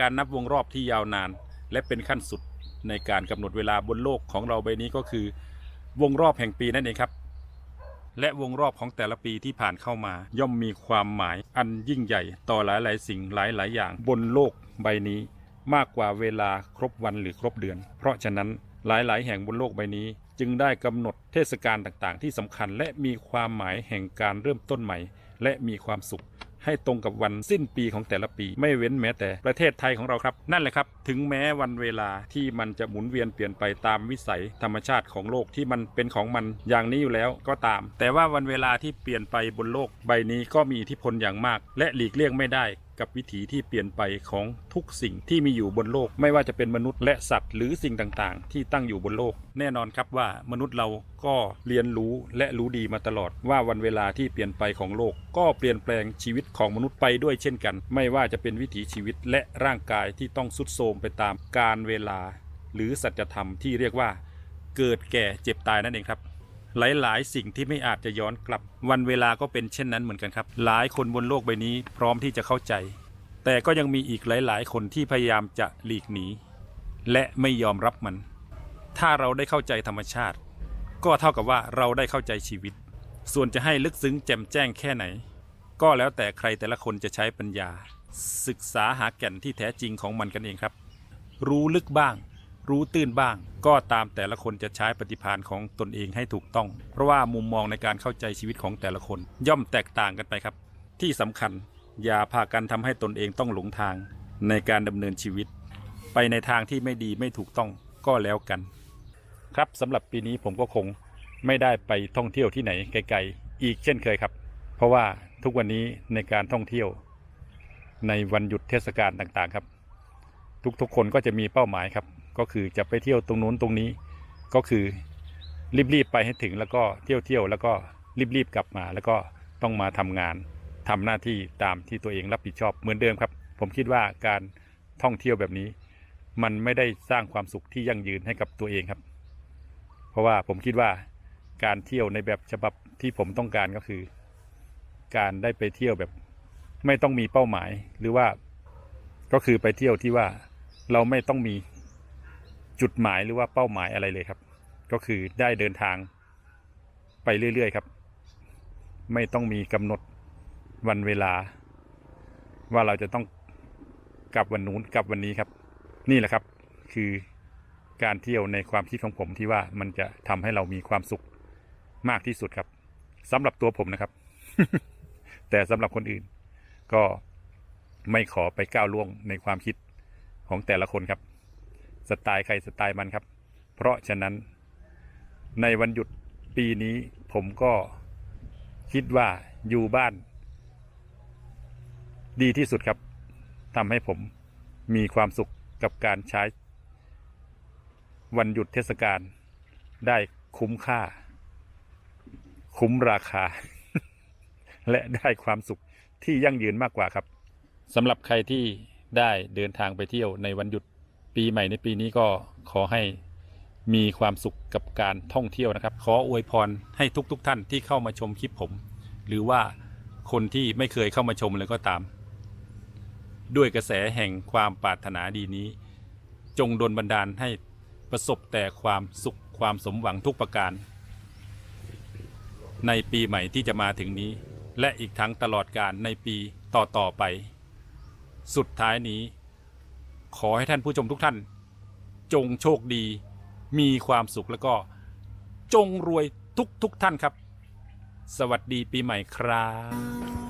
การนับวงรอบที่ยาวนาน และเป็นขั้นสุดในการกำหนดเวลาบนโลกของเราใบนี้ก็คือ วงรอบแห่งปีนั่นเองครับ และวงรอบของแต่ละปีที่ผ่านเข้ามา ย่อมมีความหมายอันยิ่งใหญ่ต่อหลาย ๆ สิ่งหลาย ๆ อย่างบนโลกใบนี้ มากกว่าเวลาครบวันหรือครบเดือน เพราะฉะนั้นหลาย ๆ แห่งบนโลกใบนี้ จึงได้กำหนดเทศกาลต่าง ๆ ที่สำคัญ และมีความหมายแห่งการเริ่มต้นใหม่ และมีความสุข ให้ตรงกับวันสิ้นปีของแต่ละปี ไม่เว้นแม้แต่ประเทศไทยของเราครับ นั่นแหละครับ ถึงแม้วันเวลาที่มันจะหมุนเวียนเปลี่ยนไปตามวิสัยธรรมชาติของโลกที่มันเป็นของมันอย่างนี้อยู่แล้วก็ตาม แต่ว่าวันเวลาที่เปลี่ยนไปบนโลกใบนี้ก็มีอิทธิพลอย่างมาก และหลีกเลี่ยงไม่ได้ กับวิถีที่เปลี่ยนไปของทุกสิ่งที่มีอยู่บนโลก ไม่ว่าจะเป็นมนุษย์และสัตว์หรือสิ่งต่างๆ ที่ตั้งอยู่บนโลก แน่นอนครับว่ามนุษย์เราก็เรียนรู้และรู้ดีมาตลอดว่าวันเวลาที่เปลี่ยนไปของโลก ก็เปลี่ยนแปลงชีวิตของมนุษย์ไปด้วยเช่นกัน ไม่ว่าจะเป็นวิถีชีวิตและร่างกายที่ต้องสุดโทมไปตามการเวลา หรือสัจธรรมที่เรียกว่า เกิดแก่เจ็บตายนั่นเองครับ หลาย ๆ สิ่งที่ไม่อาจจะย้อนกลับ วันเวลาก็เป็นเช่นนั้นเหมือนกันครับ หลายคนบนโลกใบนี้พร้อมที่จะเข้าใจ แต่ก็ยังมีอีกหลาย ๆ คนที่พยายามจะหลีกหนี และไม่ยอมรับมัน ถ้าเราได้เข้าใจธรรมชาติ ก็เท่ากับว่าเราได้เข้าใจชีวิต ส่วนจะให้ลึกซึ้งแจ่มแจ้งแค่ไหน ก็แล้วแต่ใครแต่ละคนจะใช้ปัญญา ศึกษาหาแก่นที่แท้จริงของมันกันเองครับ รู้ลึกบ้าง รู้ตื้นบ้าง ก็ตามแต่ละคนจะใช้ปฏิภาณของตนเองให้ถูกต้อง เพราะว่ามุมมองในการเข้าใจชีวิตของแต่ละคน ย่อมแตกต่างกันไปครับ ที่สำคัญอย่าพากันทำให้ตนเองต้องหลงทางในการดำเนินชีวิต ไปในทางที่ไม่ดีไม่ถูกต้องก็แล้วกัน ครับสำหรับปีนี้ผมก็คงไม่ได้ไปท่องเที่ยวที่ไหนไกลๆอีกเช่นเคยครับ เพราะว่าทุกวันนี้ในการท่องเที่ยว ในวันหยุดเทศกาลต่างๆครับ ทุกๆคนก็จะมีเป้าหมายครับ ก็คือจะไปเที่ยวตรงนู้นตรงนี้ ก็คือรีบๆไปให้ถึงแล้วก็เที่ยวเที่ยวๆแล้วก็รีบๆกลับมาแล้วก็ต้องมาทำงานทำหน้าที่ตามที่ตัวเองรับผิดชอบเหมือนเดิมครับ ผมคิดว่าการท่องเที่ยวแบบนี้ มันไม่ได้สร้างความสุขที่ยั่งยืนให้กับตัวเองครับ เพราะว่าผมคิดว่าการเที่ยวในแบบฉบับที่ผมต้องการก็คือ การได้ไปเที่ยวแบบ ไม่ต้องมีเป้าหมายหรือว่าก็คือไปเที่ยวที่ว่าเราไม่ต้องมี จุดหมายหรือว่าเป้าหมายอะไรเลยครับ ก็คือได้เดินทางไปเรื่อยๆครับ ไม่ต้องมีกำหนดวันเวลา ว่าเราจะต้องกลับวันนู้นกลับวันนี้ครับ นี่แหละครับคือการเที่ยวในความคิดของผมที่ว่ามันจะทำให้เรามีความสุขมากที่สุดครับสำหรับตัวผมนะครับ แต่สำหรับคนอื่น ก็ไม่ขอไปก้าวล่วงในความคิดของแต่ละคนครับ สไตล์ใครสไตล์มันครับ เพราะฉะนั้นในวันหยุดปีนี้ผมก็คิดว่าอยู่บ้าน ดีที่สุดครับทำให้ผมมีความสุขกับการใช้ วันหยุดเทศกาลได้คุ้มค่า คุ้มราคา และได้ความสุขที่ยั่งยืนมากกว่าครับสำหรับใครที่ได้เดินทางไปเที่ยวในวันหยุด ปีใหม่ในปีนี้ก็ขอให้มีความสุขกับการท่องเที่ยวนะครับ ขออวยพรให้ทุกๆทท่านที่เข้ามาชมคลิปผม หรือว่าคนที่ไม่เคยเข้ามาชมเลยก็ตาม ด้วยกระแสแห่งความปรารถนาดีนี้ จงดลบันดาลให้ประสบแต่ความสุขความสมหวังทุกประการ ในปีใหม่ที่จะมาถึงนี้ และอีกทั้งตลอดการในปีต่อๆไป สุดท้ายนี้ ขอให้ท่านผู้ชมทุกท่าน จงโชคดี มีความสุขแล้วก็จงรวยทุกทุกท่านครับ สวัสดีปีใหม่ครับ